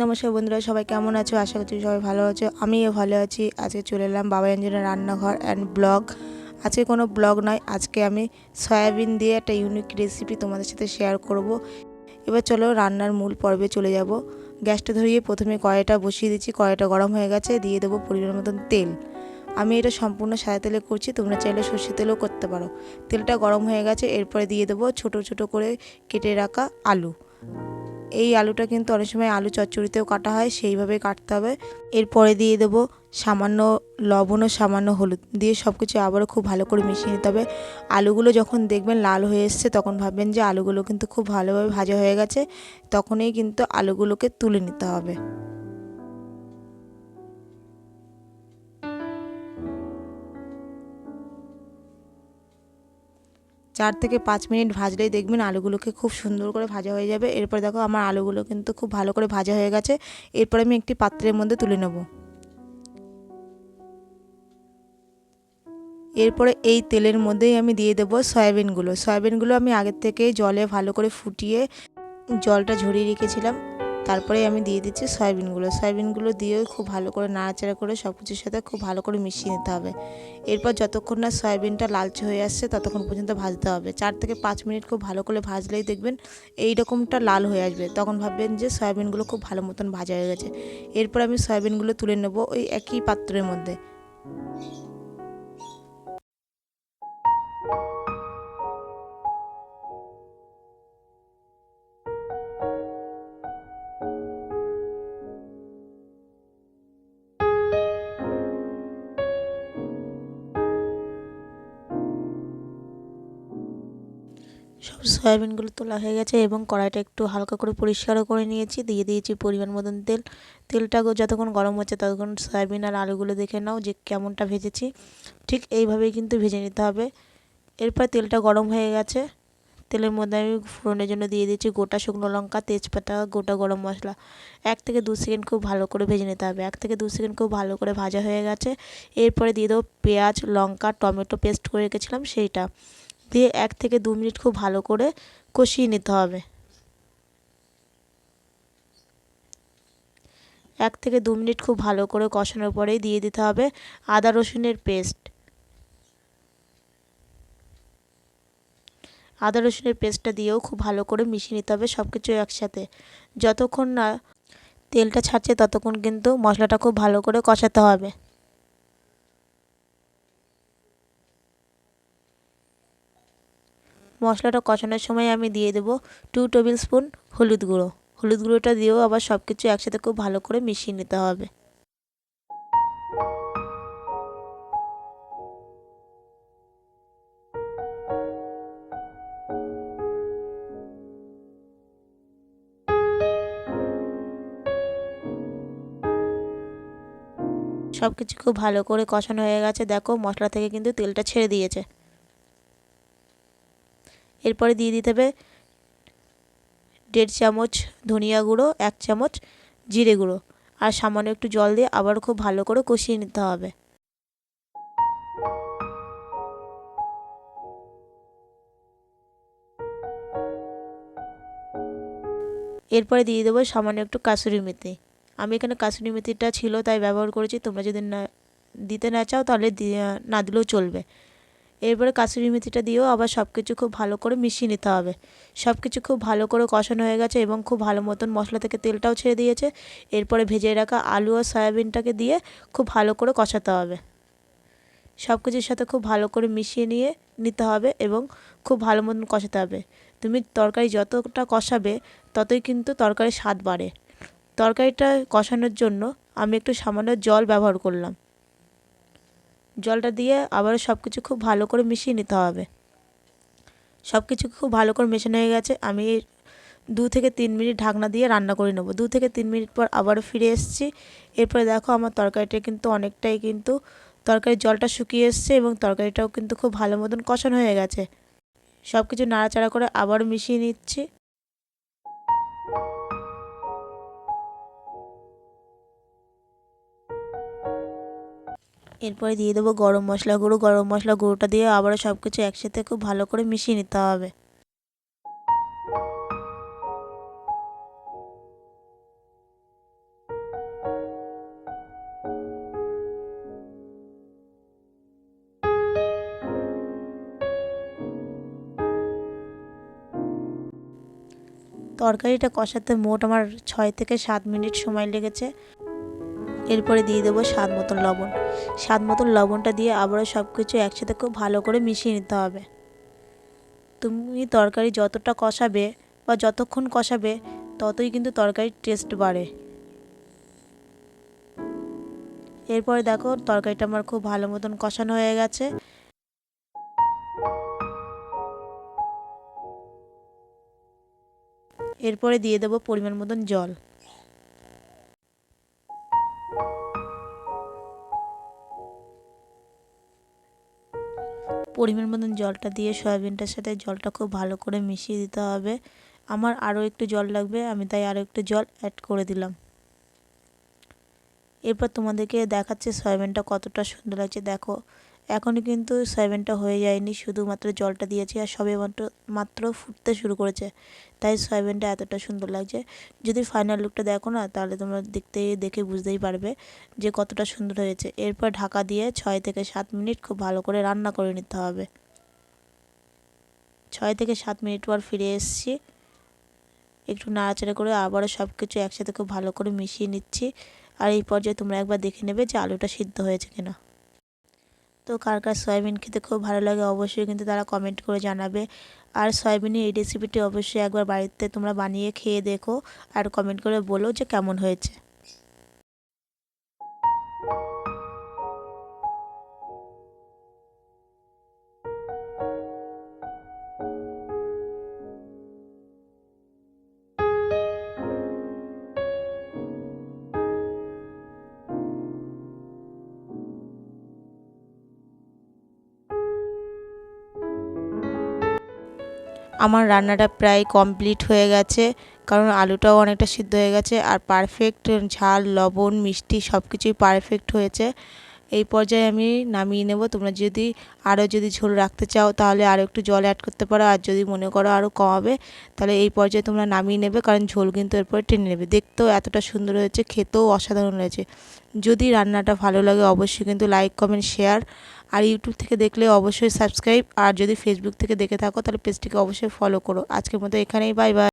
নমস্কার বন্ধুরা, সবাই কেমন আছো? আশা করছি সবাই ভালো আছো, আমিও ভালো আছি। আজকে চলে এলাম বাবা এঞ্জনের রান্নাঘর অ্যান্ড ব্লগ আজকে কোনো ব্লগ নয়, আজকে আমি সয়াবিন দিয়ে একটা ইউনিক রেসিপি তোমাদের সাথে শেয়ার করব। এবার চলো রান্নার মূল পর্বে চলে যাব। গ্যাসটা ধরিয়ে প্রথমে কড়াইটা বসিয়ে দিচ্ছি, কড়াইটা গরম হয়ে গেছে, দিয়ে দেবো পরিমাণ মতন তেল। আমি এটা সম্পূর্ণ সাদা তেলে করছি, তোমরা চাইলে সর্ষে তেলেও করতে পারো। তেলটা গরম হয়ে গেছে, এরপরে দিয়ে দেবো ছোট ছোট করে কেটে রাখা আলু। এই আলুটা কিন্তু অনেক সময় আলু চচ্চড়িতেও কাটা হয় সেইভাবে কাটতে হবে। এরপরে দিয়ে দেবো সামান্য লবণ ও সামান্য হলুদ। দিয়ে সব কিছু আবারও খুব ভালো করে মিশিয়ে নিতে হবে। আলুগুলো যখন দেখবেন লাল হয়ে এসছে, তখন ভাববেন যে আলুগুলো কিন্তু খুব ভালোভাবে ভাজা হয়ে গেছে, তখনই কিন্তু আলুগুলোকে তুলে নিতে হবে। চার থেকে পাঁচ মিনিট ভাজলেই দেখবেন আলুগুলোকে খুব সুন্দর করে ভাজা হয়ে যাবে। এরপর দেখো আমার আলুগুলো কিন্তু খুব ভালো করে ভাজা হয়ে গেছে। এরপর আমি একটি পাত্রের মধ্যে তুলে নেব। এরপরে এই তেলের মধ্যেই আমি দিয়ে দেবো সয়াবিনগুলো। সয়াবিনগুলো আমি আগের থেকে জলে ভালো করে ফুটিয়ে জলটা ঝরিয়ে রেখেছিলাম। তারপরে আমি দিয়ে দিচ্ছি সয়াবিনগুলো। সয়াবিনগুলো দিয়েও খুব ভালো করে নাড়াচাড়া করে সব কিছুর সাথে খুব ভালো করে মিশিয়ে নিতে হবে। এরপর যতক্ষণ না সয়াবিনটা লালচে হয়ে আসছে ততক্ষণ পর্যন্ত ভাজতে হবে। চার থেকে পাঁচ মিনিট খুব ভালো করে ভাজলেই দেখবেন এই রকমটা লাল হয়ে আসবে। তখন ভাববেন যে সয়াবিনগুলো খুব ভালো মতন ভাজা হয়ে গেছে। এরপর আমি সয়াবিনগুলো তুলে নেব ওই একই পাত্রের মধ্যে। সয়াবিনগুলো তোলা হয়ে গেছে এবং কড়াইটা একটু হালকা করে পরিষ্কারও করে নিয়েছি। দিয়ে দিয়েছি পরিমাণ মতন তেল। তেলটা যতক্ষণ গরম হচ্ছে ততক্ষণ সয়াবিন আর আলুগুলো দেখে নাও যে কেমনটা ভেজেছি। ঠিক এইভাবেই কিন্তু ভেজে নিতে হবে। এরপর তেলটা গরম হয়ে গেছে। তেলের মধ্যে আমি ফোড়নের জন্য দিয়ে দিচ্ছি গোটা শুকনো লঙ্কা, তেজপাতা, গোটা গরম মশলা। এক থেকে দু সেকেন্ড খুব ভালো করে ভেজে নিতে হবে। এক থেকে দু সেকেন্ড খুব ভালো করে ভাজা হয়ে গেছে। এরপরে দিয়ে দেবো পেঁয়াজ, লঙ্কা, টমেটো পেস্ট করে রেখেছিলাম সেইটা। দিয়ে এক থেকে দু মিনিট খুব ভালো করে কষিয়ে নিতে হবে। এক থেকে দু মিনিট খুব ভালো করে কষানোর পরেই দিয়ে দিতে হবে আদা রসুনের পেস্ট। আদা রসুনের পেস্টটা দিয়েও খুব ভালো করে মিশিয়ে নিতে হবে সব কিছু একসাথে। যতক্ষণ না তেলটা ছাড়ছে ততক্ষণ কিন্তু মশলাটা খুব ভালো করে কষাতে হবে। মশলাটা কষানোর সময় আমি দিয়ে দেবো টু টেবিল স্পুন হলুদ গুঁড়ো। হলুদ গুঁড়োটা দিয়েও আবার সব কিছু একসাথে খুব ভালো করে মিশিয়ে নিতে হবে। সব কিছু খুব ভালো করে কষানো হয়ে গেছে। দেখো মশলা থেকে কিন্তু তেলটা ছেড়ে দিয়েছে। এরপরে দিয়ে দিতে হবে দেড় চামচ ধনিয়া গুঁড়ো, এক চামচ জিরে গুঁড়ো। আর সামান্য একটু জল দিয়ে আবার খুব ভালো করে কষিয়ে নিতে হবে। এরপরে দিয়ে দেবো সামান্য একটু কাসুরি মেথি। আমি এখানে কাসুরি মেথিটা ছিল তাই ব্যবহার করেছি। তোমরা যদি না, দিতে না চাও তাহলে না দিলেও চলবে। এরপরে কাসুরি মেথিটা দিয়েও আবার সব কিছু খুব ভালো করে মিশিয়ে নিতে হবে। সব কিছু খুব ভালো করে কষানো হয়ে গেছে এবং খুব ভালো মতন মশলা থেকে তেলটাও ছেড়ে দিয়েছে। এরপরে ভেজে রাখা আলু আর সয়াবিনটাকে দিয়ে খুব ভালো করে কষাতে হবে। সব কিছুর সাথে খুব ভালো করে মিশিয়ে নিয়ে নিতে হবে এবং খুব ভালো মতন কষাতে হবে। তুমি তরকারি যতটা কষাবে ততই কিন্তু তরকারির স্বাদ বাড়ে। তরকারিটা কষানোর জন্য আমি একটু সামান্য জল ব্যবহার করলাম। জলটা দিয়ে আবার সব কিছু খুব ভালো করে মিশিয়ে নিতে হবে। সব কিছু খুব ভালো করে মেশানো হয়ে গেছে। আমি দু থেকে তিন মিনিট ঢাকনা দিয়ে রান্না করে নেব। দু থেকে তিন মিনিট পর আবারও ফিরে এসেছি। এরপরে দেখো আমার তরকারিটা কিন্তু অনেকটাই কিন্তু তরকারির জলটা শুকিয়ে এসছে এবং তরকারিটাও কিন্তু খুব ভালো মতন কষানো হয়ে গেছে। সব কিছু নাড়াচাড়া করে আবারও মিশিয়ে নিচ্ছি। এরপরে দিয়ে দেবো গরম মশলা গুঁড়ো। গরম মশলা গুঁড়োটা দিয়ে আবারও সব কিছু একসাথে খুব ভালো করে মিশিয়ে নিতে হবে। তরকারিটা কষাতে মোট আমার ছয় থেকে সাত মিনিট সময় লেগেছে। এরপরে দিয়ে দেবো স্বাদ মতন লবণ। স্বাদ মতন লবণটা দিয়ে আবারও সব কিছু একসাথে খুব ভালো করে মিশিয়ে নিতে হবে। তুমি তরকারি যতটা কষাবে বা যতক্ষণ কষাবে, ততই কিন্তু তরকারির টেস্ট বাড়ে। এরপরে দেখো তরকারিটা আমার খুব ভালো মতন কষানো হয়ে গেছে। এরপরে দিয়ে দেবো পরিমাণ মতন জল। পরিমাণ মতন জলটা দিয়ে সয়াবিনটার সাথে জলটা খুব ভালো করে মিশিয়ে দিতে হবে। আমার আরও একটু জল লাগবে, আমি তাই আরও একটু জল অ্যাড করে দিলাম। এরপর তোমাদেরকে দেখাচ্ছে সয়াবিনটা কতটা সুন্দর লাগছে। দেখো এখনও কিন্তু সয়াবিনটা হয়ে যায়নি, শুধুমাত্র জলটা দিয়েছি আর সবে মাত্র মাত্র ফুটতে শুরু করেছে। তাই সয়াবিনটা এতটা সুন্দর লাগছে। যদি ফাইনাল লুকটা দেখো না, তাহলে তোমরা দেখতে, দেখে বুঝতেই পারবে যে কতটা সুন্দর হয়েছে। এরপর ঢাকা দিয়ে ছয় থেকে সাত মিনিট খুব ভালো করে রান্না করে নিতে হবে। ছয় থেকে সাত মিনিট পর ফিরে এসেছি। একটু নাড়াচাড়া করে আবারও সব কিছু একসাথে খুব ভালো করে মিশিয়ে নিচ্ছি। আর এই পর্যায়ে তোমরা একবার দেখে নেবে যে আলুটা সিদ্ধ হয়েছে কিনা। তো কার কার সয়াবিন খেতে খুব ভালো লাগে অবশ্যই কিন্তু তারা কমেন্ট করে জানাবে। আর সয়াবিনের এই রেসিপিটি অবশ্যই একবার বাড়িতে তোমরা বানিয়ে খেয়ে দেখো আর কমেন্ট করে বলো যে কেমন হয়েছে। আমার রান্নাটা প্রায় কমপ্লিট হয়ে গেছে। কারণ আলুটাও অনেকটা সিদ্ধ হয়ে গেছে আর পারফেক্ট ঝাল, লবণ, মিষ্টি সব কিছুই পারফেক্ট হয়েছে। এই পর্যায়ে আমি নামিয়ে নেব। তোমরা যদি আরও যদি ঝোল রাখতে চাও তাহলে আরও একটু জল অ্যাড করতে পারো। আর যদি মনে করো আরও কমাবে তাহলে এই পর্যায়ে তোমরা নামিয়ে নেবে। কারণ ঝোল কিন্তু এরপরে টেনে নেবে। দেখতেও এতটা সুন্দর হয়েছে, খেতেও অসাধারণ হয়েছে। যদি রান্নাটা ভালো লাগে অবশ্যই কিন্তু লাইক কমেন্ট শেয়ার আর ইউটিউব থেকে দেখলে অবশ্যই সাবস্ক্রাইব আর যদি ফেসবুক থেকে দেখে থাকো, তাহলে পেজটিকে অবশ্যই ফলো করো। আজকের মতো এখানেই বাই বাই